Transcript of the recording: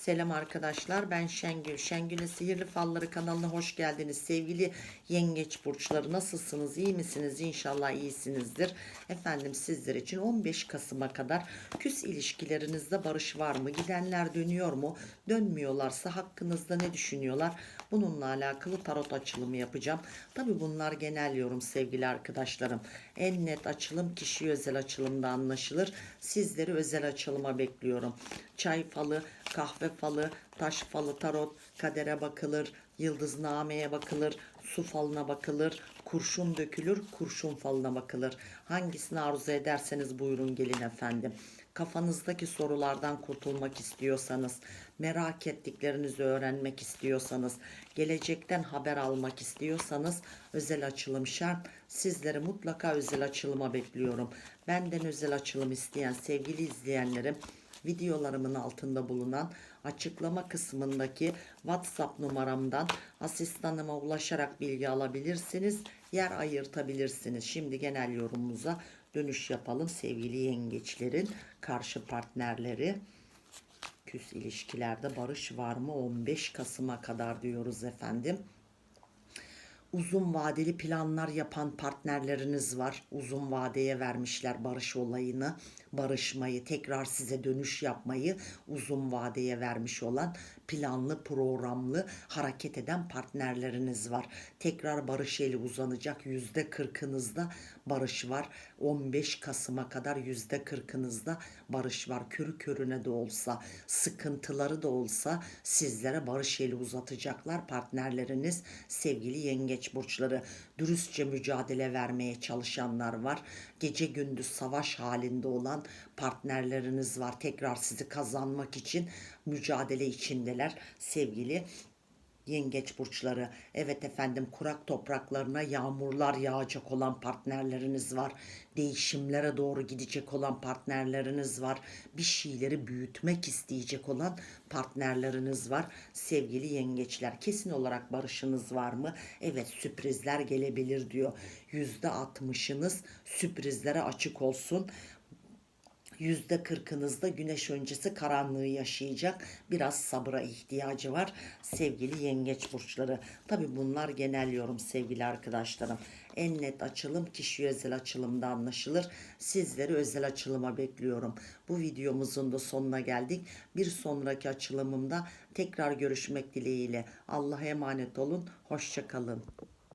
Selam arkadaşlar ben Şengül. Şengül'ün Sihirli Falları kanalına hoş geldiniz. Sevgili yengeç burçları nasılsınız? İyi misiniz? İnşallah iyisinizdir. Efendim sizler için 15 Kasım'a kadar küs ilişkilerinizde barış var mı? Gidenler dönüyor mu? Dönmüyorlarsa hakkınızda ne düşünüyorlar? Bununla alakalı tarot açılımı yapacağım. Tabi bunlar genel yorum sevgili arkadaşlarım. En net açılım kişi özel açılımda anlaşılır. Sizleri özel açılıma bekliyorum. Çay falı, kahve falı, taş falı, tarot, kadere bakılır, yıldıznameye bakılır, su falına bakılır, kurşun dökülür, kurşun falına bakılır. Hangisini arzu ederseniz buyurun gelin efendim. Kafanızdaki sorulardan kurtulmak istiyorsanız, merak ettiklerinizi öğrenmek istiyorsanız, gelecekten haber almak istiyorsanız özel açılım şart. Sizleri mutlaka özel açılıma bekliyorum. Benden özel açılım isteyen sevgili izleyenlerim videolarımın altında bulunan açıklama kısmındaki WhatsApp numaramdan asistanıma ulaşarak bilgi alabilirsiniz. Yer ayırtabilirsiniz. Şimdi genel yorumumuza dönüş yapalım sevgili yengeçlerin karşı partnerleri. Küs ilişkilerde barış var mı 15 Kasım'a kadar diyoruz efendim uzun vadeli planlar yapan partnerleriniz var. Uzun vadeye vermişler barış olayını, barışmayı, tekrar size dönüş yapmayı uzun vadeye vermiş olan planlı, programlı hareket eden partnerleriniz var. Tekrar barış eli uzanacak yüzde kırkınızda barış var. 15 Kasım'a kadar yüzde kırkınızda barış var. Körü körüne de olsa, sıkıntıları da olsa sizlere barış eli uzatacaklar partnerleriniz sevgili yengeç burçları. Dürüstçe mücadele vermeye çalışanlar var. Gece gündüz savaş halinde olan partnerleriniz var. Tekrar sizi kazanmak için mücadele içindeler sevgili yengeç burçları. Evet efendim kurak topraklarına yağmurlar yağacak olan partnerleriniz var. Değişimlere doğru gidecek olan partnerleriniz var. Bir şeyleri büyütmek isteyecek olan partnerleriniz var. Sevgili yengeçler kesin olarak barışınız var mı? Evet sürprizler gelebilir diyor. Yüzde altmışınız sürprizlere açık olsun yüzde kırkınızda güneş öncesi karanlığı yaşayacak. Biraz sabıra ihtiyacı var sevgili yengeç burçları. Tabi bunlar genel yorum sevgili arkadaşlarım. En net açılım kişi özel açılımda anlaşılır. Sizleri özel açılıma bekliyorum. Bu videomuzun da sonuna geldik. Bir sonraki açılımımda tekrar görüşmek dileğiyle. Allah'a emanet olun. Hoşçakalın.